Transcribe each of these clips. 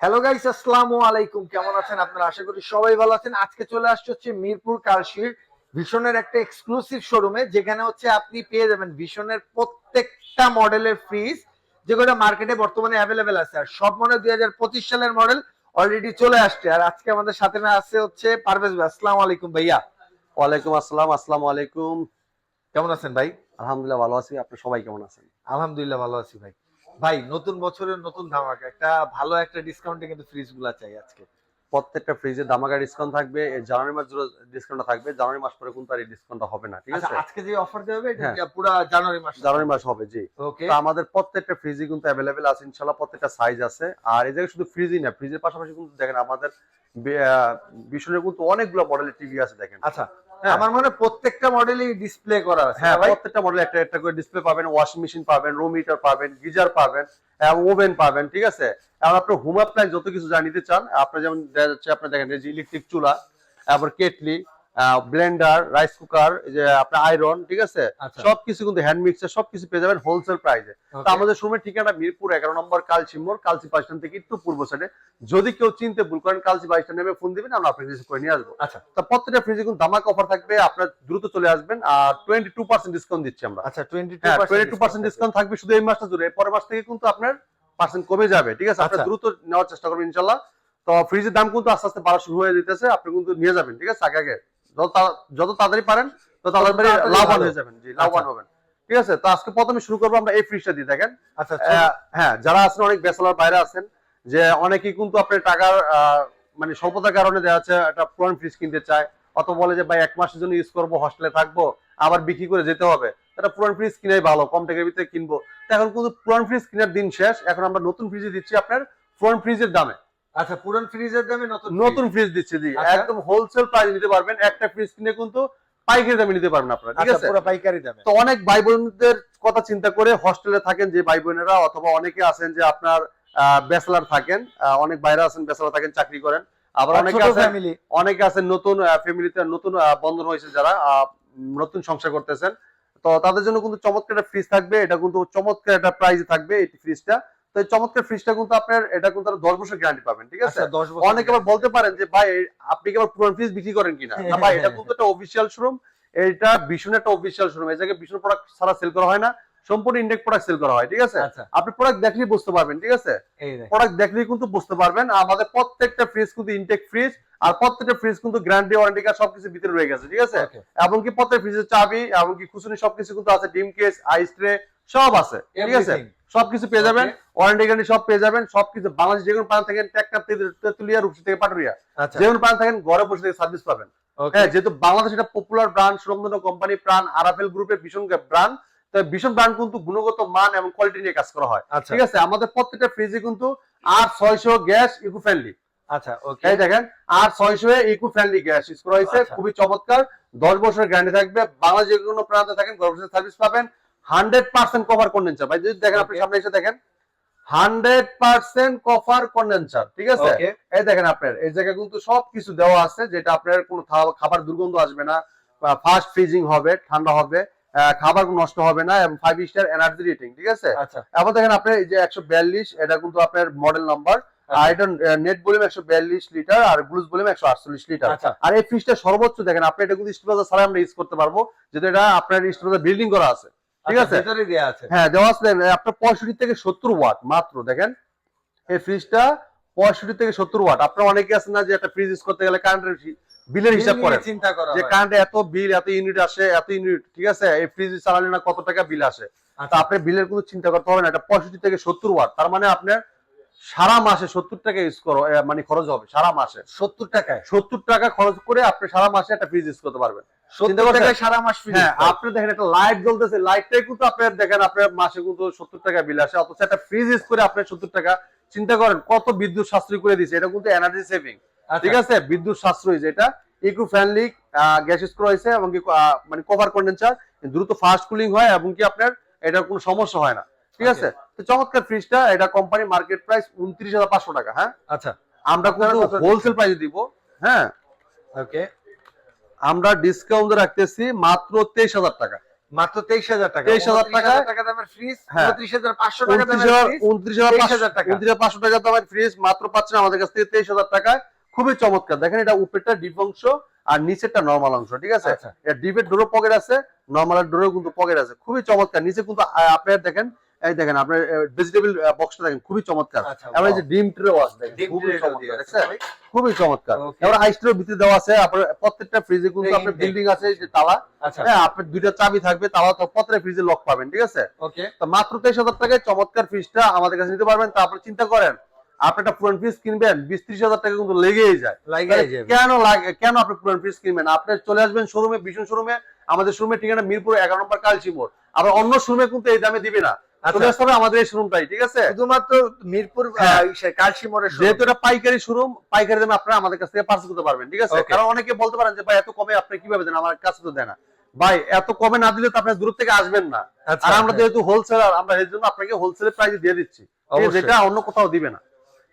Hello guys আসসালামু আলাইকুম। কেমন আছেন? আপনারা আশা করি সবাই ভালো আছেন। আজকে চলে আসছে হচ্ছে মিরপুর কারশির ভীষণের একটা এক্সক্লুসিভ শোরুমে যেখানে হচ্ছে আপনি পেয়ে যাবেন ভীষণের প্রত্যেকটা মডেলের ফ্রিজ যেগুলো মার্কেটে বর্তমানে অ্যাভেলেবেল আছে। আর সব মনে দুই হাজার পঁচিশ সালের মডেল অলরেডি চলে আসছে। আর আজকে আমাদের সাথে না আছে হচ্ছে পারভেজ ভাই। আসসালামু আলাইকুম ভাইয়া। ওয়ালাইকুম আসসালাম আসসালামু আলাইকুম। কেমন আছেন ভাই? আলহামদুলিল্লাহ ভালো আছি। আপনি সবাই কেমন আছেন? আলহামদুলিল্লাহ ভালো আছি ভাই। ভাই নতুন বছরের নতুন ধামাকা। একটা ভালো একটা ডিসকাউন্টে কিন্তু ফ্রিজগুলা চাই আজকে। প্রত্যেকটা ফ্রিজে দামাকা ডিসকাউন্ট থাকবে জানুয়ারি মাস জুড়ে ডিসকাউন্ট থাকবে জানুয়ারি মাস পরে কিন্তু আর এই ডিসকাউন্টটা হবে না ঠিক আচ্ছা আছে? আজকে যে অফার দেওয়া হবে হ্যাঁ। এটা পুরো জানুয়ারি মাস? জানুয়ারি মাস হবে জি। ওকে তো আমাদের প্রত্যেকটা ফ্রিজই কিন্তু অ্যাভেলেবেল আছে ইনশাআল্লাহ প্রত্যেকটা সাইজ আছে। আর এই জায়গায় শুধু ফ্রিজই না ফ্রিজের পাশাপাশি কিন্তু দেখেন আমাদের বিশ্বনের কিন্তু অনেকগুলো মডেলের টিভি আছে দেখেন। আচ্ছা হ্যাঁ। আমার মনে হয় প্রত্যেকটা মডেলই ডিসপ্লে করা আছে হ্যাঁ ভাই। প্রত্যেকটা মডেল একটা একটা করে ডিসপ্লে পাবেন ওয়াশিং মেশিন পাবেন রুম হিটার পাবেন গিজার পাবেন ওভেন পাবেন ঠিক আছে? আর আপনার হোম অ্যাপ্লায়েন্স যত কিছু জানিতে চান আপনার যেমন দেখা যাচ্ছে আপনার দেখেন যে ইলেকট্রিক চুলা তারপর কেটলি ব্লেন্ডার রাইস কুকার যে আপনার আয়রন ঠিক আছে? আচ্ছা। সবকিছু কিন্তু হ্যান্ড মিক্সার সবকিছু পেয়ে যাবেন হোলসেল প্রাইসে তো আমাদের সময় ঠিকানা মিরপুর এগারো নম্বর কালচি মোড় কালচি বাস স্ট্যান্ড থেকে একটু পূর্ব সাইডে যদি কেউ চিনতে ভুল করেন কালচি বাস স্ট্যান্ড নেমে ফোন দিবেন আমরা আপনাকে করে নিয়ে আসব। আচ্ছা। তো প্রত্যেকটা ফ্রিজে কিন্তু ধামাক অফার থাকবে আপনার দ্রুত চলে আসবেন আর টোয়েন্টি টু পার্সেন্ট ডিসকাউন্ট দিচ্ছি আমরা। আচ্ছা 22% হ্যাঁ টোয়েন্টি টু পার্সেন্ট ডিসকাউন্ট থাকবে শুধু এই মাসটা জুড়ে পরের মাস থেকে কিন্তু আপনার পার্সেন্ট কমে যাবে ঠিক আছে? আপনার আচ্ছা। দ্রুত নেওয়ার চেষ্টা করবেন ইনশাল্লাহ। তো ফ্রিজের দাম কিন্তু আস্তে আস্তে বাড়া শুরু হয়ে যেতেছে আপনি কিন্তু নিয়ে যাবেন ঠিক আছে? আগে আগে। যত যত তাড়াতাড়ি পারেন তত তাড়াতাড়ি লাভবান হয়ে যাবেন। জি লাভবান হবেন। ঠিক আছে তো আজকে প্রথমে শুরু করব আমরা এই ফ্রিজটা দিয়ে দেখেন। আচ্ছা হ্যাঁ যারা আছেন অনেক বেসালার বাইরে আছেন যে অনেকেই কিন্তু আপনার টাকার মানে স্বল্পতার কারণে দেখা যাচ্ছে একটা পুরান ফ্রিজ কিনতে চায় অত বলে যে ভাই এক মাসের জন্য ইউজ করব হস্টেলে থাকব আবার বিক্রি করে যেতে হবে। একটা পুরান ফ্রিজ কিনাই ভালো কম টাকার ভিতরে কিনবো। তো এখন কিন্তু পুরান ফ্রিজ কেনার দিন শেষ এখন আমরা নতুন ফ্রিজে দিচ্ছি আপনার পুরান ফ্রিজের দামে। আচ্ছা পুরান ফ্রিজের দামে নতুন নতুন ফ্রিজ দিচ্ছি জি। আচ্ছা। একদম হোলসেল প্রাইস নিতে পারবেন। একটা ফ্রিজ কিনে কিন্তু পাইকারি দামে নিতে পারবেন আপনারা ঠিক আচ্ছা আছে? পুরো পাইকারি দামে। তো অনেক ভাই বোনদের কথা চিন্তা করে হস্টেলে থাকেন যে ভাই বোনেরা অথবা অনেকে আছেন যে আপনার ব্যাচেলার থাকেন অনেক বাইরে আছেন ব্যাচেলার থাকেন চাকরি করেন। আবার অনেকে আছেন ফ্যামিলি অনেকে আছেন নতুন ফ্যামিলিতে নতুন বন্ধন হয়েছে যারা নতুন সংসার করতেছেন। তো তাদের জন্য কিন্তু চমৎকার একটা ফ্রিজ থাকবে। এটা কিন্তু চমৎকার একটা প্রাইস থাকবে এই ফ্রিজটা তো চমৎকার ফ্রিজটা কিন্তু আপনার এটা কিন্তু দশ বছর গ্যারান্টি পাবেন ঠিক আছে? আচ্ছা 10 বছর অনেকে আবার বলতে পারেন যে ভাই আপনি কি আবার পুরান ফ্রিজ বিক্রি করেন কিনা? না ভাই এটা কিন্তু একটা অফিসিয়াল শোরুম এটা ভীষণ একটা অফিসিয়াল শোরুম এই জায়গায় ভীষণ প্রোডাক্ট ছাড়া সেল করা হয় না। সম্পূর্ণ ইন্ডেক্ট প্রোডাক্ট সেল করা হয় ঠিক আছে? আচ্ছা। আপনি প্রোডাক্ট দেখলেই বুঝতে পারবেন ঠিক আছে? প্রোডাক্ট দেখলেই কিন্তু বুঝতে পারবেন। আমাদের প্রত্যেকটা ফ্রিজ কিন্তু ইনটেক ফ্রিজ আর প্রত্যেকটা ফ্রিজ কিন্তু গ্যারান্টি ওয়ারেন্টি কার্ড সবকিছু ভিতরে রয়ে গেছে ঠিক আছে? এমনকি প্রত্যেক ফ্রিজের চাবি এমনকি খুচুনি সবকিছু কিন্তু আছে ডিম কেস আইস ট্রে সব আছে ঠিক আছে? সবকিছু পেয়ে যাবেন ওয়ারেন্টি গ্যারান্টি সব পেয়ে যাবেন সবকিছু বাংলাদেশ যে কোনো প্রান্ত থাকেন থেকে তেতুলিয়া রূপসী থেকে পাটুরিয়া আচ্ছা। যে কোনো প্রান্ত থাকেন ঘরে বসে থেকে সার্ভিস পাবেন। হ্যাঁ যেহেতু বাংলাদেশ এটা পপুলার ব্র্যান্ড সুরমদন কোম্পানি প্রাণ আরাফেল গ্রুপের ভীষণ ব্র্যান্ড ভীষণ ব্র্যান্ড কিন্তু গুণগত মান এবং কোয়ালিটি নিয়ে কাজ করা হয়। আচ্ছা। ঠিক আছে? আমাদের প্রত্যেকটা ফ্রিজে কিন্তু আট ছয়শো গ্যাস ইকো ফ্রেন্ডলি আচ্ছা ওকে এই দেখেন আট ছয়শো ইকো ফ্রেন্ডলি গ্যাস ইউজ করা হয়েছে আচ্ছা। খুবই চমৎকার। দশ বছরের গ্যারান্টি থাকবে। বাংলাদেশ যে কোনো প্রান্তে থাকেন ঘরে বসে সার্ভিস পাবেন। হান্ড্রেড পার্সেন্ট কভার কন্ডেন্সার ভাই যদি দেখেন আপনি সামনে এসে দেখেন হান্ড্রেড পার্সেন্ট কন্ডেন্সার ঠিক আছে? এই দেখেন আপনার এই জায়গায় কিন্তু সবকিছু দেওয়া আছে যেটা আপনার কোনো খাবার দুর্গন্ধ আসবে না ফাস্ট ফ্রিজিং হবে ঠান্ডা হবে খাবার নষ্ট হবে না এবং ফাইভ স্টার এনার্জি রেটিং ঠিক আছে? আচ্ছা। এখন দেখেন আপনার এই যে একশো বিয়াল্লিশ এটা কিন্তু আপনার মডেল নাম্বার আর এটা নেট ভলিউম একশো বিয়াল্লিশ লিটার আর গ্লুজ ভলিউম একশো আটচল্লিশ লিটার আচ্ছা। আর এই ফ্রিজটা সর্বোচ্চ দেখেন আপনি এটা কিন্তু স্টিল ছাড়া আমরা ইউজ করতে পারব যেহেতু এটা আপনার স্টিল বিল্ডিং করা আছে। ঠিক আচ্ছা, আছে? ভিতরে দেয়া আছে। হ্যাঁ দেওয়া আছে আপনার পঁয়ষট্টি থেকে সত্তর ওয়াট মাত্র দেখেন। এই ফ্রিজটা পঁয়ষট্টি থেকে সত্তর ওয়াট। আপনার অনেকে আছে না যে একটা ফ্রিজ ইউজ করতে গেলে কারেন্টের বিলের হিসাব করে চিন্তা করে যে কারেন্টে এত বিল এত ইউনিট আসে এত ইউনিট ঠিক আছে? এই ফ্রিজ চালালে না কত টাকা বিল আসে? তা আপনি আপনার বিলের কোনো চিন্তা করতে হবে না এটা পঁয়ষট্টি থেকে সত্তর ওয়াট। তার মানে আপনার সারা মাসে সত্তর টাকা ইউজ করো মানে খরচ হবে সারা মাসে। 70 টাকায় সত্তর টাকা খরচ করে আপনি সারা মাসে একটা ফ্রিজ ইউজ করতে পারবেন। 70 করছেন? টাকায় সারা মাস হ্যাঁ আপনি দেখেন একটা লাইট জ্বলতেছে লাইটটাই কিন্তু আপনার দেখেন আপনার মাসে কিন্তু সত্তর টাকা বিল আসে অথচ একটা ফ্রিজ ইউজ করে আপনার সত্তর টাকা। চিন্তা করেন কত বিদ্যুৎ সাশ্রয় করে দিচ্ছে এটা কিন্তু এনার্জি সেভিং ঠিক আছে? বিদ্যুৎ সাশ্রয়ী যেটা ইকো ফ্রেন্ডলি গ্যাস ইউজ করা হয়েছে এবং মানে কভার কন্ডেন্সার দ্রুত ফাস্ট কুলিং হয় এবং কি আপনার এটার কোনো সমস্যা হয় না। ঠিক আছে? তো চমৎকার ফ্রিজটা এটা কোম্পানি মার্কেট প্রাইস উনত্রিশ হাজার পাঁচশো টাকা হ্যাঁ? আচ্ছা। আমরা আপনারা হোলসেল প্রাইসে দিব হ্যাঁ? ওকে আমরা ডিসকাউন্ট রাখতেছি মাত্র তেইশ হাজার টাকা। মাত্র তেইশ হাজার টাকা। 23,000 টাকা। টাকা দামের ফ্রিজ হ্যাঁ। উনত্রিশ হাজার পাঁচশো টাকা উনত্রিশ হাজার ফ্রিজ উনত্রিশ হাজার 23,000 টাকা। উনত্রিশ হাজার পাঁচশো টাকা দামের ফ্রিজ মাত্র পাচ্ছেন আমাদের কাছ থেকে তেইশ হাজার টাকায়। খুবই চমৎকার। দেখেন এটা উপরেরটা ডিপ অংশ আর নিচেরটা নর্মাল অংশ ঠিক আছে? আচ্ছা। ডিপের ডোরও পকেট আছে নর্মালের ডোরও কিন্তু পকেট আছে। খুবই চমৎকার। নিচে কিন্তু আপনার দেখেন এই দেখেন আপনার ভেজিটেবল বক্সটা দেখেন খুবই চমৎকার। আচ্ছা এবার এই যে ডিম ট্রে ওয়াশ দেখেন খুবই চমৎকার আছে, খুবই চমৎকার. এবার আইস্টের ভিতরে দেওয়া আছে আপনার প্রত্যেকটা ফ্রিজে কিন্তু আপনার বিল্ডিং আছে যে তালা। আচ্ছা। হ্যাঁ আপনার দুইটা চাবি থাকবে তালা তো প্রত্যেকটা ফ্রিজে লক পাবেন ঠিক আছে? ওকে তো মাত্র তেইশ হাজার টাকায় চমৎকার ফ্রিজটা আমাদের কাছে নিতে পারবেন। তা আপনি চিন্তা করেন আপনি একটা পুরান ফ্রিজ কিনবেন বিশ ত্রিশ হাজার টাকা কিন্তু লেগেই যায়। কেন লাগে কেন আপনি পুরান ফ্রিজ কিনবেন? আপনি চলে আসবেন শোরুমে ভীষণ শোরুমে আমাদের শোরুমের ঠিকানা মিরপুর এগারো নম্বর কালচি মোড় আবার অন্য শোরুমে কিন্তু এই দামে দিবে না। চলে আচ্ছা আসতে আমাদের এই শোরুমটাই ঠিক আছে? শুধুমাত্র মিরপুর হ্যাঁ। যেহেতু এটা পাইকারি শোরুম পাইকারি দামে আপনারা আমাদের কাছ থেকে পার্সেল করতে পারবেন ঠিক আছে? কারণ অনেকে বলতে পারেন যে ভাই এত কমে আপনি কীভাবে দেন? আমার কাছে তো দেয় না। ভাই এত কমে না দিলে তো আপনি দূর থেকে আসবেন না। আচ্ছা আর আমরা যেহেতু হোলসেলার আমরা এর জন্য আপনাকে হোলসেল প্রাইসে দিয়ে দিচ্ছি। যেটা অন্য কোথাও দিবে না।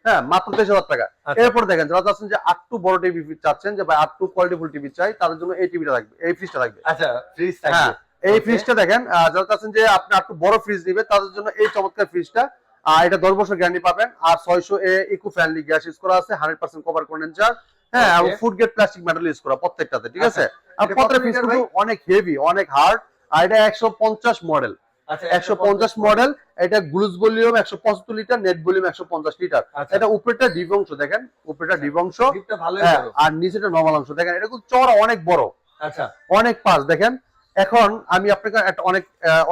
হ্যাঁ মাত্র তেইশ হাজার টাকা। আচ্ছা। এরপর দেখেন যারা চাচ্ছেন যে আট টু বড় টিভি চাচ্ছেন যে ভাই আট টু কোয়ালিটিফুল টিভি চাই তাদের জন্য এই টিভিটা থাকবে এই ফ্রিজটা থাকবে আচ্ছা ফ্রিজ হ্যাঁ। এই. ফ্রিজটা দেখেন যারা চাচ্ছেন যে আপনি একটু বড় ফ্রিজ নিবে তাদের জন্য এই চমৎকার ফ্রিজটা আর এটা দশ বছর গ্যারান্টি পাবেন আর ছয়শো A eco friendly gas use করা আছে হান্ড্রেড পার্সেন্ট কভার কন্ডেন্সার হ্যাঁ এবং food grade plastic metal use করা প্রত্যেকটাতে ঠিক আছে? আর এটা প্রত্যেকটা ফ্রিজ কিন্তু অনেক হেভি অনেক হার্ড আর এটা একশো পঞ্চাশ মডেল আচ্ছা একশো পঞ্চাশ মডেল এটা গ্লুজ ভলিউম একশো পঁচাত্তর লিটার নেট ভলিউম একশো পঞ্চাশ লিটার আচ্ছা। এটা উপরেটা ডিপ অংশ দেখেন উপরেটা ডিপ অংশ হ্যাঁ বড়। আর নিচেটা নর্মাল অংশ। দেখেন এটা কিন্তু চওড়া অনেক বড়। আচ্ছা। অনেক পাস দেখেন এখন আমি আপনাকে একটা অনেক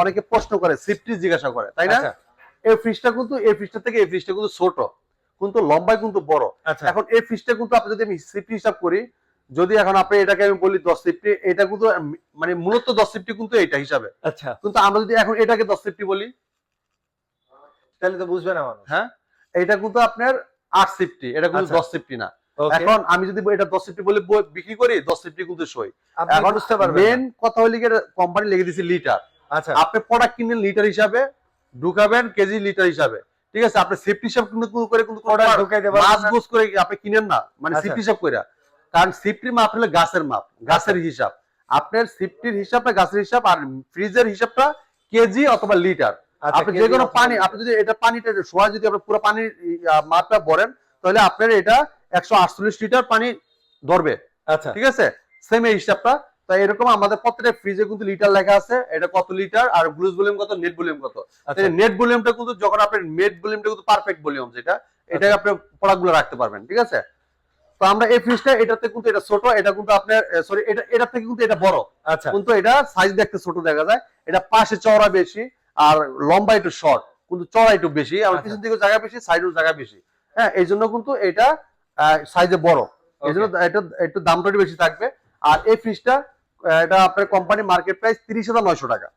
অনেকে প্রশ্ন করে সেফটি জিজ্ঞাসা করে তাই না? আচ্ছা, এই ফ্রিজটা কিন্তু এই ফ্রিজটা থেকে এই ফ্রিজটা কিন্তু ছোট কিন্তু লম্বায় কিন্তু বড়। আচ্ছা। এখন এই ফ্রিজটা কিন্তু আপনি যদি আমি সেফটি হিসাব করি যদি এখন আপনি এটাকে আমি বলি দশ সিফটি এটা কিন্তু মানে মূলত দশ সেফটি কিন্তু এটা হিসাবে। আচ্ছা। কিন্তু আমরা যদি এখন এটাকে দশ সেফটি বলি তাহলে তো বুঝবে না হ্যাঁ? এটা কিন্তু আপনার আট সেফটি এটা কিন্তু আচ্ছা। দশ সেফটি না। এখন আমি যদি এটা দশ সেফটি বলে বিক্রি করি দশ সেফটি কিন্তু সই। এখন বুঝতে পারবেন মেন কথা হলি কোম্পানি লিখে দিচ্ছে লিটার আচ্ছা। আপনি প্রোডাক্ট কিনলেন লিটার হিসাবে ঢুকাবেন কেজি লিটার হিসাবে। ঠিক আছে আপনি সেফটি হিসাব কিন্তু কোনো করে কিন্তু প্রোডাক্ট ঢুকাইতে পারবেন মাছ গোস করে আপনি কিনেন না? মানে আচ্ছা। সেফটি হিসাব করে কারণ সেফটির মাপ হলো গাছের মাপ গাছের হিসাব। আপনার সেফটির হিসাবটা গাছের হিসাব আর ফ্রিজের হিসাবটা কেজি অথবা লিটার আচ্ছা, আপনি যে কোনো পানি আপনি যদি এটা পানিটা সোয়া যদি আপনি পুরো পানির মাপটা ভরেন তাহলে আপনার এটা একশো আটচল্লিশ লিটার পানি ধরবে। আচ্ছা। ঠিক আছে? সেম এই হিসাবটা। তাই এরকম আমাদের প্রত্যেকটা ফ্রিজে কিন্তু লিটার লেখা আছে এটা কত লিটার আর গ্লুজ ভলিউম কত নেট ভলিউম কত। আচ্ছা। নেট ভলিউমটা কিন্তু যখন আপনার নেট ভলিউমটা কিন্তু পারফেক্ট ভলিউম যেটা এটা আচ্ছা। আপনি প্রোডাক্টগুলো রাখতে পারবেন ঠিক আছে? তো আমরা এই ফ্রিজটা এটাতে কিন্তু এটা ছোট এটা কিন্তু আপনার সরি এটা এটা থেকে কিন্তু এটা বড়। আচ্ছা। কিন্তু এটা সাইজ দেখতে ছোট দেখা যায়। এটা পাশে চওড়া বেশি আর লম্বা একটু শর্ট কিন্তু চওড়া একটু বেশি। আর আচ্ছা। পিছন দিকে জায়গা বেশি সাইডেও জায়গা বেশি। হ্যাঁ এই জন্য কিন্তু এটা সাইজে বড়। এই জন্য এটা একটু দামটা বেশি থাকবে। আর এই ফ্রিজটা এটা আপনার কোম্পানি মার্কেট প্রাইস তিরিশ হাজার নয়শো টাকা।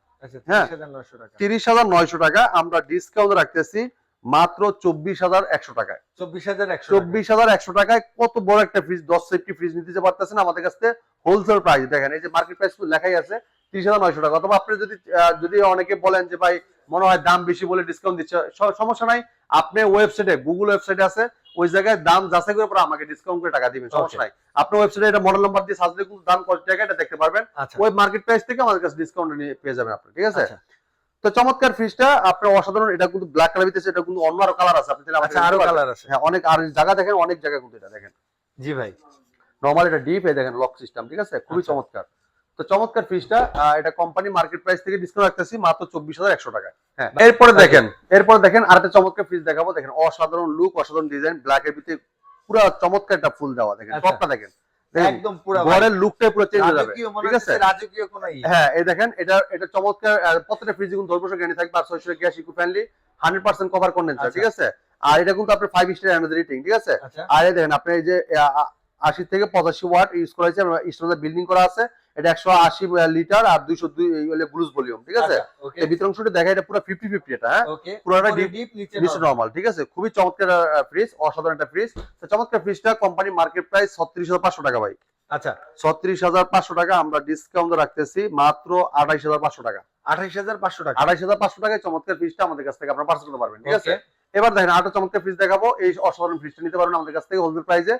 হ্যাঁ। 30900 টাকা। তিরিশ হাজার নয়শো টাকা আমরা ডিসকাউন্ট রাখতেছি মাত্র চব্বিশ হাজার একশো টাকায়। 24100 চব্বিশ হাজার একশো টাকায় কত বড় একটা ফ্রিজ দশ সেফটি ফ্রিজ নিতে পারতেছেন আমাদের কাছে হোলসেল প্রাইস দেখেন এই যে মার্কেট প্রাইস লেখাই আছে তিরিশ হাজার নয়শো টাকা। অথবা আপনি যদি যদি অনেকে বলেন যে ভাই মনে হয় দাম বেশি বলে ডিসকাউন্ট দিচ্ছে। সমস্যা নাই। আপনি ওয়েবসাইটে গুগল ওয়েবসাইটে আছে ওই জায়গায় দাম যাচাই করে পরে আমাকে ডিসকাউন্ট করে টাকা দিবেন সমস্যা নাই। আপনি ওয়েবসাইটে এটা মডেল নাম্বার দিয়ে সার্চ কিন্তু দাম কত টাকা এটা দেখতে পারবেন। আচ্ছা। ওই মার্কেট প্রাইস থেকে আমাদের কাছে ডিসকাউন্ট নিয়ে পেয়ে যাবেন আপনি ঠিক আছে? আচ্ছা। তো চমৎকার ফ্রিজটা আপনার অসাধারণ এটা কিন্তু ব্ল্যাক কালার ভিতরে এটা কিন্তু অন্য আরও কালার আছে আপনি চাইলে আমাকে আচ্ছা আরও কালার আছে। হ্যাঁ অনেক আর জায়গা দেখেন অনেক জায়গা কিন্তু এটা দেখেন। জি ভাই। নর্মাল এটা ডিপ এই দেখেন লক সিস্টেম ঠিক আছে? খুবই। চমৎকার। তো চমৎকার ফ্রিজটা এটা কোম্পানি মার্কেট প্রাইস থেকে ডিসকাউন্ট রাখতেছি মাত্র চব্বিশ হাজার একশো টাকায়। হ্যাঁ এরপরে দেখেন এরপরে দেখেন আরেকটা চমৎকার ফ্রিজ দেখাবো। দেখেন অসাধারণ লুক অসাধারণ ডিজাইন ব্ল্যাক এর ভিতরে পুরো চমৎকার একটা ফুল দেওয়া। দেখেন আচ্ছা। টপটা দেখেন। দেখেন, একদম পুরো ঘরের লুকটাই পুরো চেঞ্জ হয়ে যাবে। ঠিক আছে? রাজকীয় কোনো হ্যাঁ এই দেখেন এটা এটা চমৎকার প্রত্যেকটা ফ্রিজ কিন্তু দশ বছর থাকবে আর ছয়শো gas eco friendly hundred percent cover condenser আচ্ছা। ঠিক আছে? আর এটা কিন্তু আপনার ফাইভ স্টার এনার্জি রেটিং ঠিক আছে? আচ্ছা। আর এই দেখেন আপনি এই যে আশি থেকে পঁচাশি ওয়াট ইউজ করা হয়েছে স্টোরেজ বিল্ডিং করা আছে। এটা একশো আশি লিটার আর দুইশো দুই গ্লুজ ভলিউম ঠিক আছে? ভিতর অংশটা দেখা এটা পুরো ফিফটি ফিফটি এটা হ্যাঁ? পুরোটা ডিপ নিচে নর্মাল ঠিক আছে? খুবই চমৎকার ফ্রিজ অসাধারণ একটা ফ্রিজ তো চমৎকার ফ্রিজটা কোম্পানি মার্কেট প্রাইস ছত্রিশ হাজার পাঁচশো টাকা ভাই। আচ্ছা। ছত্রিশ হাজার পাঁচশো টাকা আমরা ডিসকাউন্ট রাখতেছি মাত্র আঠাইশ হাজার পাঁচশো টাকা। 28500 টাকা। আঠাইশ হাজার পাঁচশো টাকায় চমৎকার ফ্রিজটা আমাদের কাছ থেকে আপনারা পার্সেল করতে পারবেন ঠিক আছে? এবার দেখেন আরেকটা চমৎকার ফ্রিজ দেখাবো। এই অসাধারণ ফ্রিজটা নিতে পারবেন আমাদের কাছ থেকে হোলসেল প্রাইসে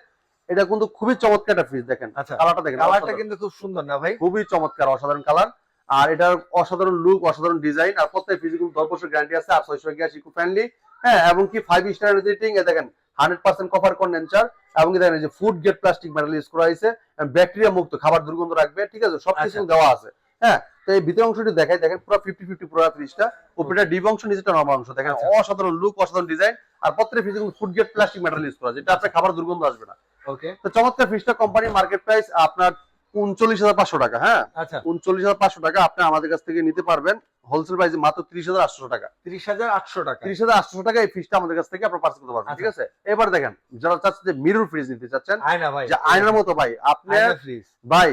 এটা কিন্তু খুবই চমৎকার একটা ফ্রিজ দেখেন। আচ্ছা কালারটা দেখেন কালারটা কিন্তু খুব সুন্দর না ভাই? খুবই চমৎকার অসাধারণ কালার আর এটার অসাধারণ লুক অসাধারণ ডিজাইন আর প্রত্যেক ফ্রিজে কিন্তু দশ বছর গ্যারান্টি আছে আর ছয়শো গ্যাস ইকো ফ্রেন্ডলি হ্যাঁ এবং কি ফাইভ স্টার রেটিং এ দেখেন হান্ড্রেড পার্সেন্ট কভার কন্ডেন্সার এবং দেখেন যে food grade plastic metal use করা হয়েছে ব্যাকটেরিয়া মুক্ত খাবার দুর্গন্ধ রাখবে ঠিক আছে? সবকিছু আচ্ছা। দেওয়া আছে। হ্যাঁ তো এই ভিতর অংশটি দেখাই দেখেন পুরো ফিফটি ফিফটি পুরো ফ্রিজটা উপরে ডিপ অংশ নিচেটা নর্মাল অংশ দেখেন। আচ্ছা। অসাধারণ লুক অসাধারণ ডিজাইন আর প্রত্যেক ফ্রিজে কিন্তু food grade plastic metal use করা যেটা আপনার খাবার দুর্গন্ধ আসবে না। ওকে তো চমৎকার ফ্রিজটা কোম্পানির মার্কেট প্রাইস আপনার উনচল্লিশ হাজার পাঁচশো টাকা হ্যাঁ? আচ্ছা। উনচল্লিশ হাজার পাঁচশো টাকা আপনি আমাদের কাছ থেকে নিতে পারবেন। হোলসেল প্রাইসে মাত্র ত্রিশ হাজার আটশো টাকা। ত্রিশ হাজার আটশো টাকা। ত্রিশ হাজার আটশো টাকা এই ফ্রিজটা আমাদের কাছ থেকে আপনার পার্সেল করতে পারবেন ঠিক আছে? এবার দেখেন যারা চাচ্ছেন যে মিরর ফ্রিজ নিতে চাচ্ছেন আয়না ভাই। যে আয়নার মতো ভাই আপনি ফ্রিজ ভাই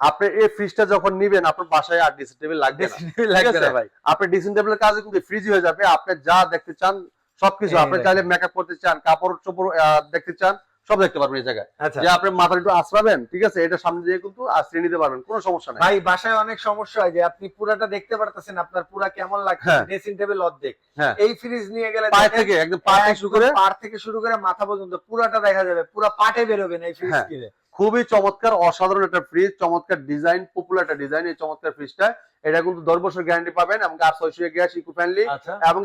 আপনি এই ফ্রিজটা যখন নিবেন আপনার বাসায় আর ডিসিং টেবিল লাগবে না। ভাই? আপনি ড্রেসিং টেবিলের কাজে কিন্তু ফ্রিজি হয়ে যাবে আপনি যা দেখতে চান সবকিছু। আপনি দেখেন। চাইলে মেকআপ করতে চান কাপড় চোপড় দেখতে চান সব দেখতে পারবেন এই জায়গায় আচ্ছা যে আপনি মাথার একটু আশ্রাবেন ঠিক আছে এটা সামনে দিয়ে কিন্তু আশ্রয় নিতে পারবেন কোনো সমস্যা নাই ভাই বাসায় অনেক সমস্যা হয় যে আপনি পুরাটা দেখতে পারতেছেন আপনার পুরা কেমন লাগছে হ্যাঁ। ড্রেসিং টেবিল অর্ধেক হ্যাঁ। এই ফ্রিজ নিয়ে গেলে পায়ে থেকে একদম পা থেকে শুরু করে পা থেকে শুরু করে মাথা পর্যন্ত পুরাটা দেখা যাবে পুরা পাটে বেরোবেন না এই ফ্রিজ হ্যাঁ। কিনে খুবই চমৎকার অসাধারণ একটা ফ্রিজ চমৎকার ডিজাইন পপুলার একটা ডিজাইন এই চমৎকার ফ্রিজটা এটা কিন্তু দশ বছর গ্যারান্টি পাবেন এবং আর ছয়শো গ্যাস ইকো ফ্রেন্ডলি এবং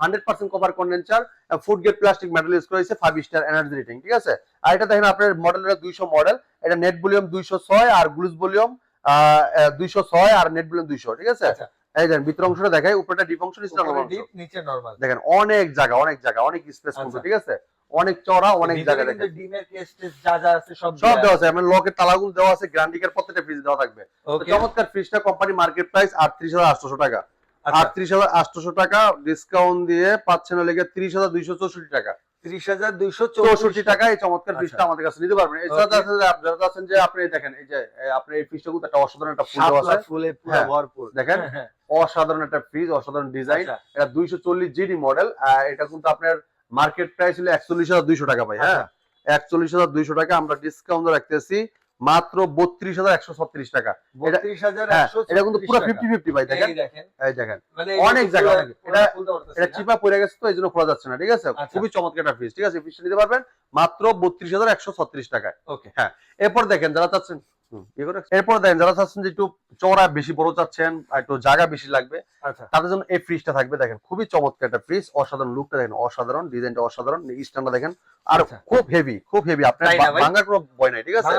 hundred percent cover condenser food grade plastic metal use করেছে ফাইভ স্টার এনার্জি রেটিং ঠিক আছে? আর এটা দেখেন আপনার মডেলটা দুইশো মডেল এটা নেট ভলিউম দুইশো ছয় আর গ্লুজ ভলিউম দুইশো ছয় আর নেট ভলিউম দুইশো ঠিক আছে? আচ্ছা। এই দেখেন ভিতর অংশটা দেখাই উপরটা ডিপ অংশ নিচে নরমাল দেখেন অনেক জায়গা অনেক জায়গা অনেক স্পেস আচ্ছা। ঠিক আছে? অনেক চড়া অনেক জায়গা দেখেন ডিমের কেস টেস যা যা আছে সব সব দেওয়া আছে। মানে লকের তালাগুলো দেওয়া আছে গ্রান্ডিকার প্রত্যেকটা ফ্রিজ দেওয়া থাকবে। চমৎকার ফ্রিজটা কোম্পানি মার্কেট প্রাইস আটত্রিশ হাজার টাকা। আচ্ছা। আটত্রিশ হাজার টাকা ডিসকাউন্ট দিয়ে পাচ্ছেন লেগে ত্রিশ হাজার দুইশো চৌষট্টি টাকা। ত্রিশ হাজার দুইশো চৌষট্টি টাকা এই চমৎকার আচ্ছা। ফ্রিজটা আমাদের কাছে নিতে পারবেন। এছাড়া যে আছেন যে আপনি দেখেন এই যে এ, আপনি এই ফ্রিজটা কিন্তু একটা অসাধারণ একটা ফুল আছে। ফুলে হ্যাঁ। ভরপুর। দেখেন হ্যাঁ, হ্যাঁ। অসাধারণ একটা ফ্রিজ অসাধারণ ডিজাইন আচ্ছা, এটা দুইশো চল্লিশ জিডি মডেল এটা কিন্তু আপনার মার্কেট প্রাইস হলো একচল্লিশ হাজার দুইশো টাকা ভাই হ্যাঁ? আচ্ছা। একচল্লিশ হাজার দুইশো টাকা আমরা ডিসকাউন্ট রাখতেছি মাত্র বত্রিশ হাজার একশো ছত্রিশ টাকা। হাজার হ্যাঁ এটা কিন্তু পুরো ফিফটি ফিফটি ভাই দেখেন? এই দেখেন। মানে অনেক জায়গা, এটা- এটা চিপা পড়ে গেছে তো এই জন্য খোলা যাচ্ছে না ঠিক আছে? আচ্ছা। খুবই চমৎকার একটা ফ্রিজ ঠিক আছে? ফিস নিতে পারবেন মাত্র বত্রিশ হাজার একশো ছত্রিশ টাকায়। ওকে। হ্যাঁ এরপর দেখেন যারা চাচ্ছেন। এরপর দেখেন যারা চাচ্ছেন যে একটু চড়া বেশি বড় চাচ্ছেন একটু জায়গা বেশি লাগবে। আচ্ছা। তাদের জন্য এই ফ্রিজটা থাকবে দেখেন খুবই চমৎকার একটা ফ্রিজ অসাধারণ লুকটা দেখেন অসাধারণ ডিজাইনটা অসাধারণ স্ট্যান্ডটা দেখেন আর আচ্ছা। খুব হেভি খুব হেভি আপনার? ভাঙার কোনো ভয় নাই ঠিক আছে?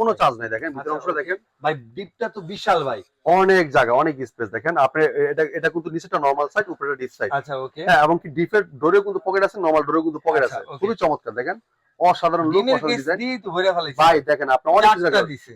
কোনো চার্জ নাই। দেখেন ভিতরে অংশ অংশটা দেখেন। ভাই ডিপটা তো বিশাল ভাই। অনেক জায়গা অনেক স্পেস দেখেন। আপনি এটা এটা কিন্তু নিচেটা নর্মাল সাইড উপরে ডিপ সাইড আচ্ছা ওকে হ্যাঁ এবং কি ডিপের ডোরেও কিন্তু পকেট আছে নর্মাল ডোরেও কিন্তু পকেট আচ্ছা, আছে। খুবই চমৎকার দেখেন। অসাধারণ লুক অসাধারণ ডিজাইন তো ভরে ফেলাইছে ভাই দেখেন আপনি অনেক কিছু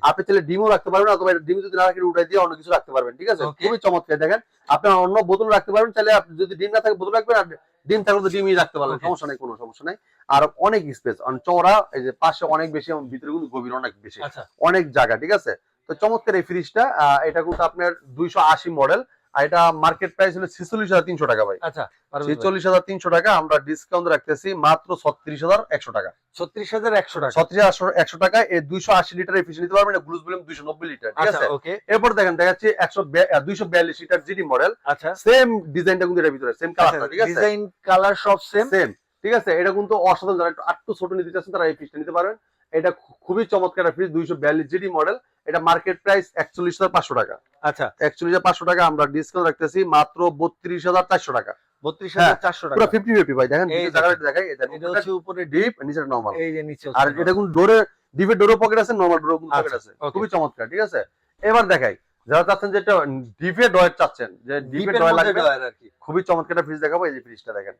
আপনি চাইলে ডিমও রাখতে পারবেন অথবা ডিম যদি না রাখেন উঠাই দিয়ে অন্য কিছু রাখতে পারবেন ঠিক আছে? খুবই চমৎকার দেখেন। আপনি অন্য বোতল রাখতে পারবেন তাহলে আপনি যদি ডিম না থাকে বোতল রাখবেন আর ডিম থাকলে তো ডিমই রাখতে পারবেন সমস্যা নেই কোনো সমস্যা নেই। আর অনেক স্পেস অন চওড়া এই যে পাশে অনেক বেশি এবং ভিতরে কিন্তু গভীর অনেক বেশি। আচ্ছা। অনেক জায়গা ঠিক আছে? তো চমৎকার এই ফ্রিজটা এটা কিন্তু আপনার দুইশো আশি মডেল আর এটা মার্কেট প্রাইস হলো ছেচল্লিশ হাজার তিনশো টাকা ভাই। আচ্ছা ছেচল্লিশ হাজার তিনশো টাকা আমরা ডিসকাউন্ট রাখতেছি মাত্র ছত্রিশ হাজার একশো টাকা। ছত্রিশ হাজার একশো টাকা। ছত্রিশ হাজার একশো টাকা এই দুইশো আশি লিটার নিতে পারবেন গ্লুজ দুইশো নব্বই লিটার ঠিক আচ্ছা আছে? ওকে এরপর দেখেন দেখা যাচ্ছে একশো দুইশো বিয়াল্লিশ লিটার জিডি মডেল আচ্ছা। সেম ডিজাইনটা কিন্তু এটার ভিতরে সেম কালারটা ঠিক আছে? ডিজাইন কালার সব সেম সেম ঠিক আছে? এটা কিন্তু অসাধারণ যারা একটু আটটু ছোট নিতে চাচ্ছেন তারা এই ফ্রিজটা নিতে পারবেন। এটা খুবই চমৎকার ফ্রিজ দুইশো বিয়াল্লিশ জিডি মডেল এটা মার্কেট প্রাইস একচল্লিশ হাজার পাঁচশো টাকা। আচ্ছা। একচল্লিশ হাজার পাঁচশো টাকা আমরা ডিসকাউন্ট রাখতেছি মাত্র বত্রিশ হাজার চারশো টাকা। বত্রিশ হ্যাঁ, হাজার চারশো টাকা। ফিফটি ফিফটি ভাই দেখেন এই নিচের জায়গাটা দেখাই এটা এটা হচ্ছে উপরে ডিপ নিচের নর্মাল এই যে নিচে আর এটা কিন্তু ডোরে ডিপের ডোরও পকেট আছে নর্মাল ডোরও পকেট আচ্ছা, আছে? খুবই চমৎকার ঠিক আছে? এবার দেখাই যারা চাচ্ছেন যে এটা ডিপে ডয়ের চাচ্ছেন যে ডিপে ডয় লাগবে আর কি। খুবই চমৎকার একটা ফ্রিজ দেখাবো এই যে ফ্রিজটা দেখেন।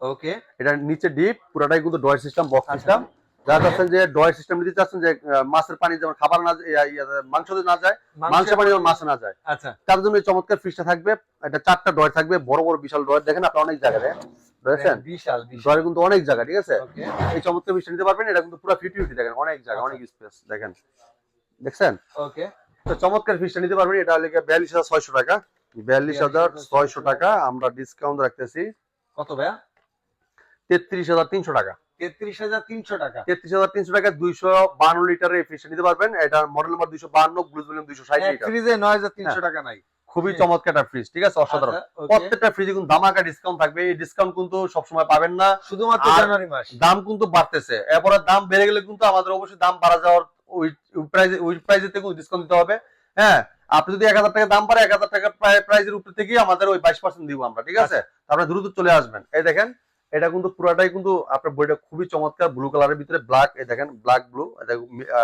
ওকে এটা নিচে ডিপ পুরোটাই কিন্তু ডয়ের সিস্টেম বক্স। সিস্টেম যারা চাচ্ছেন যে ডয়ের সিস্টেম নিতে চাচ্ছেন যে মাছের পানি যেমন খাবার না না যায় মাংসের পানি যেমন মাছে না যায়। আচ্ছা। তার জন্য চমৎকার থাকবে। এটা চারটা ডয় থাকবে বড় বড় বিশাল ডয় দেখেন আপনি অনেক জায়গা দেখেন বিশাল বিশাল। কিন্তু অনেক জায়গা ঠিক আছে? এই চমৎকার ফ্রিজটা নিতে পারবেন এটা কিন্তু পুরো ফিফটি ফিফটি দেখেন অনেক জায়গা আচ্ছা। অনেক স্পেস দেখেন। দেখছেন? ওকে। তো চমৎকার ফিসটা নিতে পারবেন এটা হলে বিয়াল্লিশ হাজার ছয়শো টাকা। বিয়াল্লিশ হাজার ছয়শো টাকা আমরা ডিসকাউন্ট রাখতেছি। কত ভাইয়া? তেত্রিশ হাজার তিনশো টাকা। তেত্রিশ হাজার তিনশো টাকা। তেত্রিশ হাজার তিনশো টাকা দুইশো বান্ন লিটারের এই নিতে পারবেন। এটা মডেল নাম্বার দুইশো বান্ন গ্লুজ ভলিউম দুইশো ষাট ফ্রিজে নয় হাজার তিনশো টাকা নাই। খুবই হ্যাঁ। চমৎকার একটা ফ্রিজ ঠিক আছে? অসাধারণ। আচ্ছা, প্রত্যেকটা ফ্রিজে কিন্তু দামাকা ডিসকাউন্ট থাকবে। এই ডিসকাউন্ট কিন্তু সবসময় পাবেন না। শুধুমাত্র জানুয়ারি মাস। দাম কিন্তু বাড়তেছে। এরপরে দাম বেড়ে গেলে কিন্তু আমাদের অবশ্যই দাম বাড়া যাওয়ার ওই প্রাইজে ওই প্রাইজে থেকে ডিসকাউন্ট দিতে হবে। হ্যাঁ আপনি যদি এক হাজার টাকা দাম পারে এক হাজার টাকা প্রাইজের উপর থেকেই আমাদের ওই বাইশ পার্সেন্ট দিব আমরা ঠিক আছে? তারপরে দ্রুত চলে আসবেন। এই দেখেন এটা কিন্তু পুরাটাই কিন্তু আপনার বইটা খুবই চমৎকার ব্লু কালারের ভিতরে ব্ল্যাক এই দেখেন ব্ল্যাক ব্লু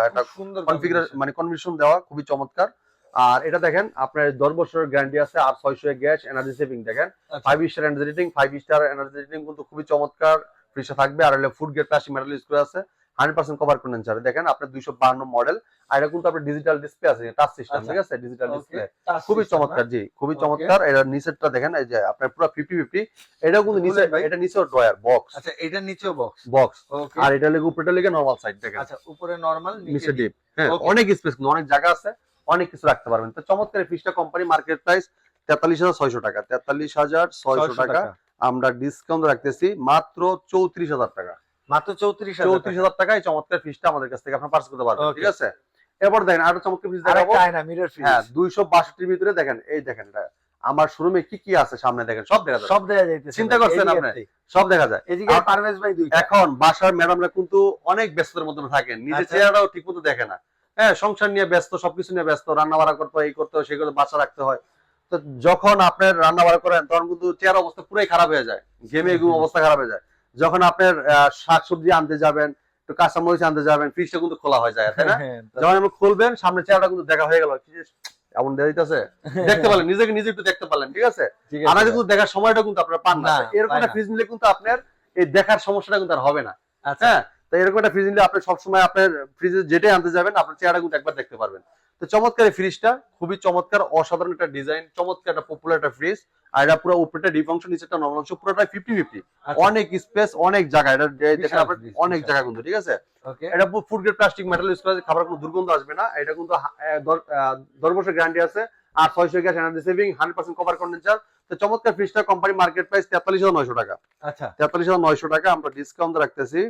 এটা সুন্দর কনফিগারেশন মানে কনফিগারেশন দেওয়া খুবই চমৎকার। আর এটা দেখেন আপনার দশ বছরের গ্যারান্টি আছে আর ছয়শো গ্যাস এনার্জি সেভিং দেখেন। Five star energy rating five star energy rating কিন্তু খুবই চমৎকার ফ্রিজে থাকবে। আর হলে food grade plus metal use করে আছে। হান্ড্রেড পার্সেন্ট কভার দেখেন আপনার দুইশো মডেল আর এটা কিন্তু আপনার ডিজিটাল ডিসপ্লে আছে টাচ সিস্টেম আচ্ছা। ঠিক আছে? ডিজিটাল ডিসপ্লে খুবই চমৎকার জি খুবই চমৎকার। এটা নিচেরটা দেখেন এই যে আপনার পুরো ফিফটি ফিফটি এটাও কিন্তু নিচে এটা নিচেও ড্রয়ার বক্স আচ্ছা এটা নিচেও বক্স বক্স আর এটা লেগে উপরেটা লেগে নর্মাল সাইড দেখেন। আচ্ছা উপরে নরমাল নিচে ডিপ হ্যাঁ অনেক স্পেস অনেক জায়গা আছে অনেক কিছু রাখতে পারবেন। তো চমৎকার ফিসটা কোম্পানি মার্কেট প্রাইস তেতাল্লিশ হাজার ছয়শো টাকা। তেতাল্লিশ হাজার ছয়শো টাকা আমরা ডিসকাউন্ট রাখতেছি মাত্র চৌত্রিশ হাজার টাকা। মাত্র চৌত্রিশ চৌত্রিশ হাজার টাকায় চমৎকার ফিসটা আমাদের কাছ থেকে আপনার পার্স করতে পারবেন ঠিক আছে? এরপর দেখেন আরও চমৎকার ফিস দেখাবো। মিরর ফ্রিজ হ্যাঁ দুইশো বাষট্টির ভিতরে দেখেন এই দেখেন এটা। আমার শোরুমে কি কি আছে সামনে দেখেন সব দেখা যায় সব দেখা যাইতেছে চিন্তা করছেন আপনি? সব দেখা যায়। এদিকে পারভেজ ভাই দুইটা। এখন বাসার ম্যাডামরা কিন্তু অনেক ব্যস্ততার মধ্যে থাকেন নিজের আচ্ছা। চেহারাও ঠিক মতো দেখে না। হ্যাঁ সংসার নিয়ে ব্যস্ত সবকিছু নিয়ে ব্যস্ত রান্না বাড়া করতে হয় এই করতে হয় করতে বাচ্চা রাখতে হয়। তো যখন আপনার রান্না বাড়া করেন তখন কিন্তু চেহারা অবস্থা পুরাই খারাপ হয়ে যায়। ঘেমে ঘুম অবস্থা খারাপ হয়ে যায়। যখন আপনার শাকসবজি আনতে যাবেন একটু কাঁচামরিচ আনতে যাবেন ফ্রিজটা কিন্তু খোলা হয়ে যায় তাই না? হ্যাঁ, যখন আপনি খুলবেন সামনে চেহারাটা কিন্তু দেখা হয়ে গেল এমন দেখতে পারলেন নিজেকে নিজে একটু দেখতে পারলেন ঠিক আছে? ঠিক কিন্তু দেখার সময়টা কিন্তু আপনার পান না। এরকম একটা ফ্রিজ নিলে কিন্তু আপনার এই দেখার সমস্যাটা কিন্তু আর হবে না। আচ্ছা। হ্যাঁ তো এরকম একটা ফ্রিজ নিলে আপনি সবসময় আপনার ফ্রিজে যেটাই আনতে যাবেন আপনার চেহারা কিন্তু একবার দেখতে পারবেন। তো চমৎকার ফ্রিজটা খুবই চমৎকার অসাধারণ একটা ডিজাইন চমৎকার একটা পপুলার একটা ফ্রিজ আর এটা পুরো উপরেটা ডিপ অংশ নিচেটা নর্মাল অংশ পুরোটা ফিফটি ফিফটি আচ্ছা, অনেক স্পেস অনেক জায়গা এটা দেখেন আপনার অনেক জায়গা কিন্তু ঠিক আছে? ওকে এটা food grade plastic metal use করা খাবার কোনো দুর্গন্ধ আসবে না এটা কিন্তু দশ বছর গ্যারান্টি আছে আর ছয়শো gas energy saving hundred percent cover condenser তো চমৎকার ফ্রিজটা কোম্পানি মার্কেট প্রাইস তেতাল্লিশ হাজার নয়শো টাকা। আচ্ছা। তেতাল্লিশ হাজার নয়শো টাকা আমরা ডিসকাউন্ট রাখতেছি।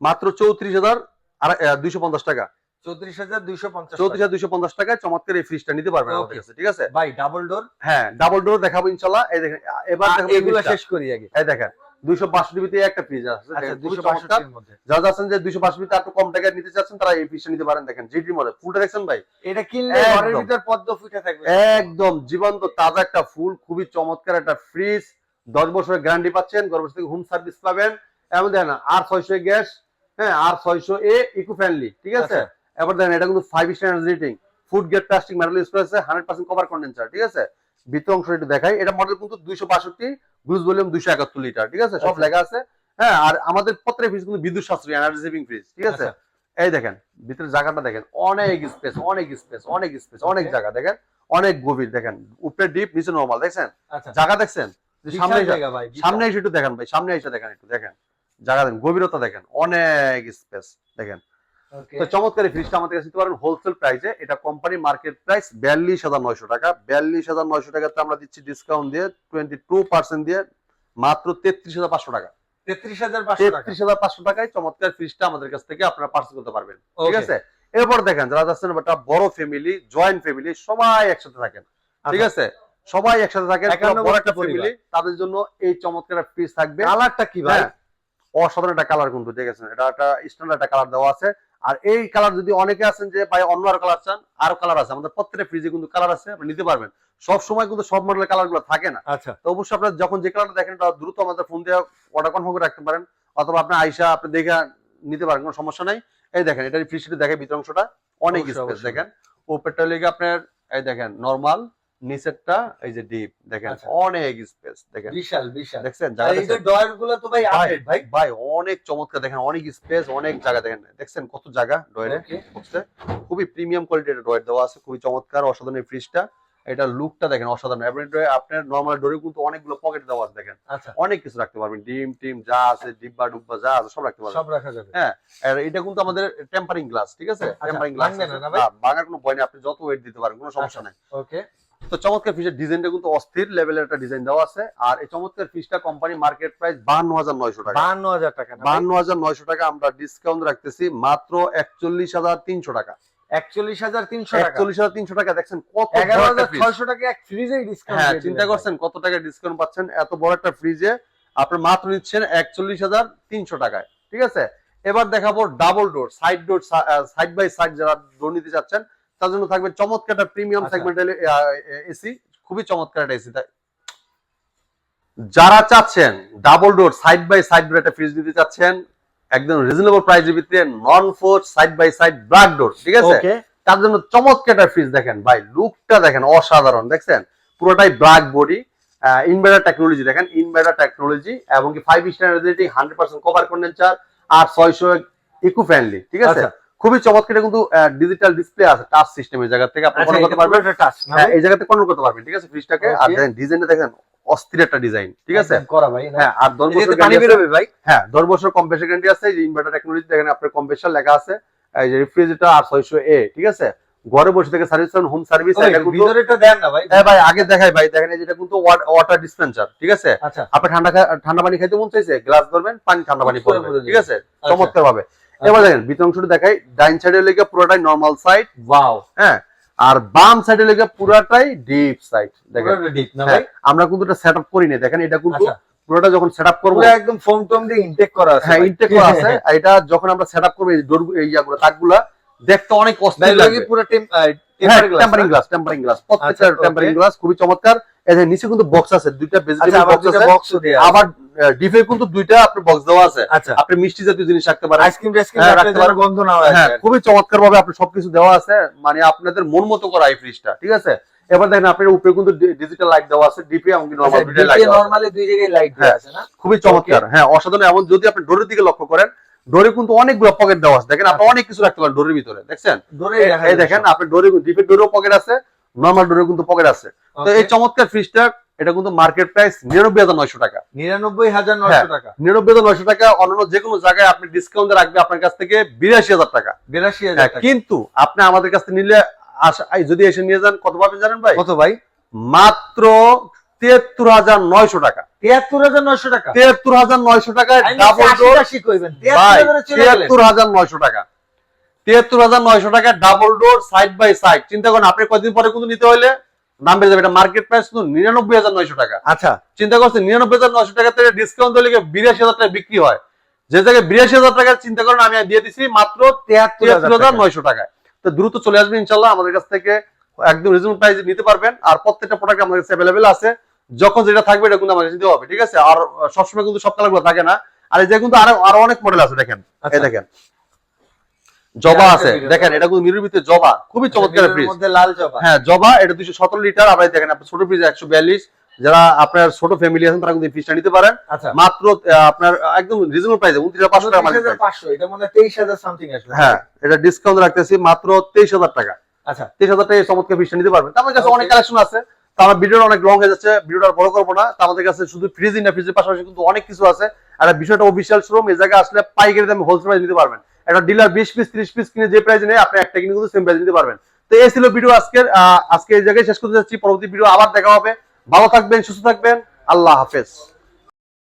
মাত্র চৌত্রিশ হাজার আর দুইশো পঞ্চাশ টাকা। চৌত্রিশ হাজার দুইশো পঞ্চাশ চৌত্রিশ হাজার দুইশো পঞ্চাশ টাকায় চমৎকার এই ফ্রিজটা নিতে পারবেন আমাদের Okay. কাছে ঠিক আছে? ভাই ডাবল ডোর হ্যাঁ ডাবল ডোর দেখাবো ইনশাল্লাহ। এই দেখেন এবার এগুলো শেষ করি আগে। এই দেখেন দুইশো বাষট্টি ভিতরে একটা ফ্রিজ আছে আচ্ছা যারা যাচ্ছেন যে দুইশো বাষট্টি একটু কম টাকায় নিতে চাচ্ছেন তারা এই ফ্রিজটা নিতে পারেন দেখেন মডেল ফুলটা দেখছেন ভাই? এটা কিনলে। ঘরের ভিতর পদ্ম ফুটে থাকবে। একদম জীবন্ত তাজা একটা ফুল খুবই চমৎকার একটা ফ্রিজ দশ বছরের গ্যারান্টি পাচ্ছেন গর্ভ থেকে হোম সার্ভিস পাবেন। এমন দেখেন আর ছয়শো গ্যাস হ্যাঁ আর ছয়শো এ ইকো ফ্রেন্ডলি ঠিক আছে? আচ্ছা। এবার দেখেন এটা কিন্তু five rating food grade plastic metal use করেছে হান্ড্রেড পার্সেন্ট কভার কন্ডেন্সার ঠিক আছে? ভিতর অংশ একটু দেখাই এটা মডেল কিন্তু দুইশো বাষট্টি গ্লুজ ভলিউম দুইশো একাত্তর লিটার ঠিক আছে? সব আচ্ছা। লেখা আছে। হ্যাঁ আর আমাদের প্রত্যেক ফ্রিজ কিন্তু বিদ্যুৎ সাশ্রয়ী এনার্জি সেভিং ফ্রিজ ঠিক আছে? আচ্ছা। এই দেখেন ভিতরে জায়গাটা দেখেন অনেক স্পেস অনেক স্পেস অনেক স্পেস অনেক জায়গা দেখেন? অনেক গভীর দেখেন উপরে ডিপ নিচে নরমাল দেখছেন? জায়গা দেখছেন? সামনে সামনে এসে একটু দেখেন ভাই সামনে এসে দেখেন একটু দেখেন। জায়গা দেখেন গভীরতা দেখেন অনেক স্পেস দেখেন. তো চমৎকার ফ্রিজটা আমাদের কাছে নিতে পারেন হোলসেল প্রাইসে এটা কোম্পানি মার্কেট প্রাইস বিয়াল্লিশ হাজার নয়শো টাকা। বিয়াল্লিশ হাজার নয়শো টাকাতে আমরা দিচ্ছি ডিসকাউন্ট দিয়ে টোয়েন্টি টু পার্সেন্ট দিয়ে মাত্র তেত্রিশ হাজার পাঁচশো টাকা। তেত্রিশ হাজার পাঁচশো তেত্রিশ হাজার পাঁচশো টাকায় চমৎকার ফ্রিজটা আমাদের কাছ থেকে আপনারা পার্সেল করতে পারবেন। ঠিক আছে? এরপর দেখেন যারা যাচ্ছেন একটা বড় ফ্যামিলি জয়েন্ট ফ্যামিলি সবাই একসাথে থাকেন। ঠিক আচ্ছা। আছে? সবাই একসাথে থাকেন বড় একটা ফ্যামিলি তাদের জন্য এই চমৎকার ফ্রিজ থাকবে। কালারটা কি ভাই? হ্যাঁ, অসাধারণ একটা কালার কিন্তু আছে এটা একটা স্ট্যান্ডার্ড একটা কালার দেওয়া আছে। আর এই কালার যদি অনেকে আছেন যে ভাই অন্য আর কালার চান? আরও কালার আছে। আমাদের প্রত্যেকটা ফ্রিজে কিন্তু কালার আছে আপনি নিতে পারবেন। সব সময় কিন্তু সব মডেলের কালারগুলো থাকে না। আচ্ছা। তো অবশ্যই আপনার যখন যে কালারটা দেখেন এটা দ্রুত আমাদের ফোন দিয়ে অর্ডার কনফার্ম করে রাখতে পারেন। অথবা আপনি আইসা আপনি দেখে নিতে পারেন কোনো সমস্যা নাই। এই দেখেন এটা ফ্রিজটি দেখে ভিতর অংশটা। অনেক স্পেস দেখেন। উপরটা লেগে আপনার এই দেখেন নরমাল নিচেরটা এই যে ডিপ দেখেন আচ্ছা। অনেক স্পেস দেখেন। বিশাল বিশাল। দেখছেন? এই যে ডয়ারগুলো তো ভাই ভাই আপডেট ভাই। ভাই অনেক চমৎকার দেখেন অনেক স্পেস অনেক জায়গা দেখেন দেখছেন কত জায়গা ডয়ারে. খুবই প্রিমিয়াম কোয়ালিটির ডয়ার দেওয়া আছে খুবই চমৎকার অসাধারণ ফ্রিজটা এটা লুকটা দেখেন অসাধারণ। ডোরে আপনার নর্মাল ডোরে কিন্তু অনেকগুলো পকেট দেওয়া আছে দেখেন। আচ্ছা। অনেক কিছু রাখতে পারবেন ডিম টিম যা আছে ডিব্বা ডুব্বা যা আছে সব রাখতে পারবেন। সব রাখা যাবে। আর এটা কিন্তু আমাদের টেম্পারিং গ্লাস ঠিক আছে? আচ্ছা, টেম্পারিং গ্লাস না ভাই? ভাঙার কোনো ভয় নেই আপনি যত ওয়েট দিতে পারেন কোনো সমস্যা আচ্ছা। নাই। ওকে তো চমৎকার ফিসের ডিজাইনটা কিন্তু অস্থির লেভেলের একটা ডিজাইন দেওয়া আছে। আর এই চমৎকার ফিসটা কোম্পানি মার্কেট প্রাইস বাহান্ন হাজার নয়শো টাকা। বাহান্ন হাজার টাকা না বাহান্ন হাজার নয়শো টাকা আমরা ডিসকাউন্ট রাখতেছি মাত্র একচল্লিশ হাজার তিনশো টাকা। একচল্লিশ হাজার তিনশো টাকা? একচল্লিশ হাজার তিনশো টাকা দেখছেন কত এগারো হাজার ছয়শো টাকা এক ফ্রিজেই ডিসকাউন্ট হ্যাঁ চিন্তা করছেন কত টাকা ডিসকাউন্ট পাচ্ছেন? এত বড় একটা ফ্রিজে আপনি মাত্র নিচ্ছেন একচল্লিশ হাজার তিনশো টাকায়। ঠিক আছে? এবার দেখাবো double door side door side by side যারা ডোর নিতে চাচ্ছেন তার জন্য থাকবে চমৎকার একটা প্রিমিয়াম। Segmental AC. খুবই চমৎকার একটা এসি তাই। যারা চাচ্ছেন double door side by side door একটা ফ্রিজ নিতে চাচ্ছেন একদম রিজনেবল প্রাইসের ভিতরে non four side by side black door ঠিক আছে? তার জন্য চমৎকার একটা ফ্রিজ দেখেন ভাই লুকটা দেখেন অসাধারণ দেখছেন? পুরোটাই ব্ল্যাক বডি ইনভার্টার টেকনোলজি দেখেন? ইনভার্টার টেকনোলজি এবং কি five star রেজিলিটি hundred percent cover condenser আর ছয়শো ইকো ফ্রেন্ডলি ঠিক আছে? আচ্ছা। খুবই চমৎকার কিন্তু ডিজিটাল ডিসপ্লে আছে টাচ সিস্টেমের জায়গা থেকে। আপনি কন্ট্রোল করতে পারবেন? টাচ হ্যাঁ এই জায়গাতে কন্ট্রোল করতে পারবেন ঠিক আছে ফ্রিজটাকে আর দেখেন ডিজাইনটা দেখেন অস্থির একটা ডিজাইন ঠিক আছে? করা ভাই হ্যাঁ আর দশ বছর পানি। বেরোবে ভাই। হ্যাঁ দশ বছর কম্প্রেসার গ্যারান্টি আছে যে ইনভার্টার টেকনোলজি দেখেন আপনার কম্প্রেসার লেখা আছে এই যে রেফ্রিজারেটর আর ছয়শো এ ঠিক আছে? ঘরে বসে থেকে সার্ভিস হোম সার্ভিস ওই, ভিতরেটা দেন না ভাই। হ্যাঁ ভাই আগে দেখাই ভাই দেখেন এই যেটা কিন্তু ওয়াটার ডিসপেন্সার ঠিক আছে? আচ্ছা। আপনি ঠান্ডা ঠান্ডা পানি খাইতে মন চাইছে গ্লাস ধরবেন পানি ঠান্ডা পানি পড়বে ঠিক আছে? আচ্ছা। চমৎকার ভাবে এবার দেখেন ভিতর অংশটা দেখাই। ডাইন সাইডে লেগে পুরোটাই নর্মাল সাইড ওয়াও হ্যাঁ আর বাম সাইডে লেগে পুরোটাই ডিপ সাইড দেখেন। ডিপ না হ্যাঁ, ভাই? আমরা কিন্তু এটা সেট আপ করি না দেখেন এটা কিন্তু আচ্ছা। পুরোটা যখন সেট আপ করব পুরো একদম ফোম টোম দিয়ে ইনটেক করা আছে হ্যাঁ। ইনটেক করা আছে। আর এটা যখন আমরা সেট আপ করব এই ডোর এই ইয়াগুলো তাকগুলা দেখতে অনেক অস্থির এগুলো পুরো টেম টেম্পারিং গ্লাস টেম্পারিং গ্লাস প্রত্যেকটা আচ্ছা. টেম্পারিং গ্লাস খুবই চমৎকার। যে নিচে কিন্তু বক্স আছে দুইটা আচ্ছা ভেজিটেবল আবার বক্স আছে ডিফে কিন্তু দুইটা আপনার বক্স দেওয়া আছে। আচ্ছা। আপনি মিষ্টি জাতীয় জিনিস রাখতে পারেন। আইসক্রিম টাইসক্রিম হ্যাঁ, রাখতে রাখতে পারো গন্ধ না হয় হ্যাঁ খুবই চমৎকার ভাবে আপনি সবকিছু দেওয়া আছে। মানে আপনাদের মন মতো করা এই ফ্রিজটা ঠিক আছে? এবার দেখেন আপনার উপরে কিন্তু ডিজিটাল লাইট দেওয়া আছে ডিপি নরমাল দুইটা লাইট নরমালি দুই জায়গায় লাইট দেওয়া হ্যাঁ। আছে না? খুবই চমৎকার। হ্যাঁ অসাধারণ। এমন যদি আপনি ডোরের দিকে লক্ষ্য করেন ডোরে কিন্তু অনেকগুলো পকেট দেওয়া আছে। দেখেন আপনি আচ্ছা। অনেক কিছু রাখতে পারেন ডোরের ভিতরে দেখছেন? এই দেখেন আপনি ডোরে ডিপের ডোরেও পকেট আছে নর্মাল ডোরেও কিন্তু পকেট আছে। তো এই চমৎকার ফ্রিজটা এটা কিন্তু মার্কেট প্রাইস নিরানব্বই হাজার নয়শো টাকা। নিরানব্বই হাজার হ্যাঁ। নয়শো টাকা। নিরানব্বই হাজার নয়শো টাকা অন্যান্য যে কোনো জায়গায় আপনি ডিসকাউন্ট রাখবে আপনার কাছ থেকে বিরাশি হাজার টাকা। বিরাশি হ্যাঁ, হাজার কিন্তু আপনি আমাদের কাছ থেকে নিলে যদি এসে নিয়ে যান কত পাবেন জানেন ভাই? কত ভাই? মাত্র তিয়াত্তর হাজার নয়শো টাকা। তিয়াত্তর হাজার নয়শো টাকা? তিয়াত্তর হাজার নয়শো ডাবল গেলেন তিয়াত্তর হাজার নয়শো টাকা। তিয়াত্তর হাজার নয়শো টাকা double door side by side চিন্তা করেন আপনি কদিন পরে কিন্তু নিতে হলে দাম বেড়ে যাবে এটা মার্কেট প্রাইস কিন্তু নিরানব্বই হাজার নয়শো টাকা। আচ্ছা। চিন্তা করছেন নিরানব্বই হাজার নয়শো টাকা থেকে ডিসকাউন্ট দিলে বিরাশি হাজার টাকা বিক্রি হয়? যে জায়গায় বিরাশি হাজার টাকা চিন্তা করেন আমি দিয়ে দিচ্ছি মাত্র তিয়াত্তর হাজার নয়শো টাকায়। তো দ্রুত চলে আসবেন ইনশাল্লাহ আমাদের কাছ থেকে একদম রিজনেবল প্রাইসে নিতে পারবেন। আর প্রত্যেকটা প্রোডাক্ট আমাদের কাছে অ্যাভেলেবেল আছে। যখন যেটা থাকবে এটা কিন্তু আমাদের দিতে হবে ঠিক আছে? আর সবসময় কিন্তু সব কালারগুলো থাকে না। আর এই যে কিন্তু আরও আরও অনেক মডেল আছে দেখেন। এই দেখেন। জবা আছে। দেখেন এটা কিন্তু নির্মিত জবা। খুবই চমৎকার ফ্রিজ লাল জবা। হ্যাঁ জবা এটা দুইশো সতেরো লিটার এই দেখেন আপনার ছোট ফ্রিজ একশো বিয়াল্লিশ। যারা আপনার ছোট ফ্যামিলি আছেন তারা কিন্তু ফ্রিজটা নিতে পারেন। আচ্ছা। মাত্র আপনার একদম রিজনেবল প্রাইসে উনত্রিশ হাজার পাঁচশো টাকা এটা মনে হয় তেইশ হাজার সামথিং আসবে। হ্যাঁ এটা ডিসকাউন্ট রাখতেছি মাত্র তেইশ হাজার টাকা। আচ্ছা। তেইশ হাজার টাকা চমৎকার ফ্রিজটা নিতে পারবেন। তো আমার কাছে অনেক কালেকশন আছে। তো আমার ভিডিওটা অনেক লং হয়ে যাচ্ছে ভিডিওটা বড় করব না। তো আমাদের কাছে শুধু ফ্রিজ না ফ্রিজের পাশাপাশি কিন্তু অনেক কিছু আছে। আর বিষয়টা অফিসিয়াল শোরুম এই জায়গায় আসলে পাইকারি দামে হোলসেল প্রাইস নিতে পারবেন। একটা ডিলার বিশ পিস ত্রিশ পিস কিনে যে প্রাইস নেয়, আপনি একটা কিনে কিন্তু সেম প্রাইস নিতে পারবেন। তো এই ছিল ভিডিও আজকের। আজকে এই জায়গায় শেষ করতে যাচ্ছি। পরবর্তী ভিডিও আবার দেখা হবে। ভালো থাকবেন, সুস্থ থাকবেন। আল্লাহ হাফেজ।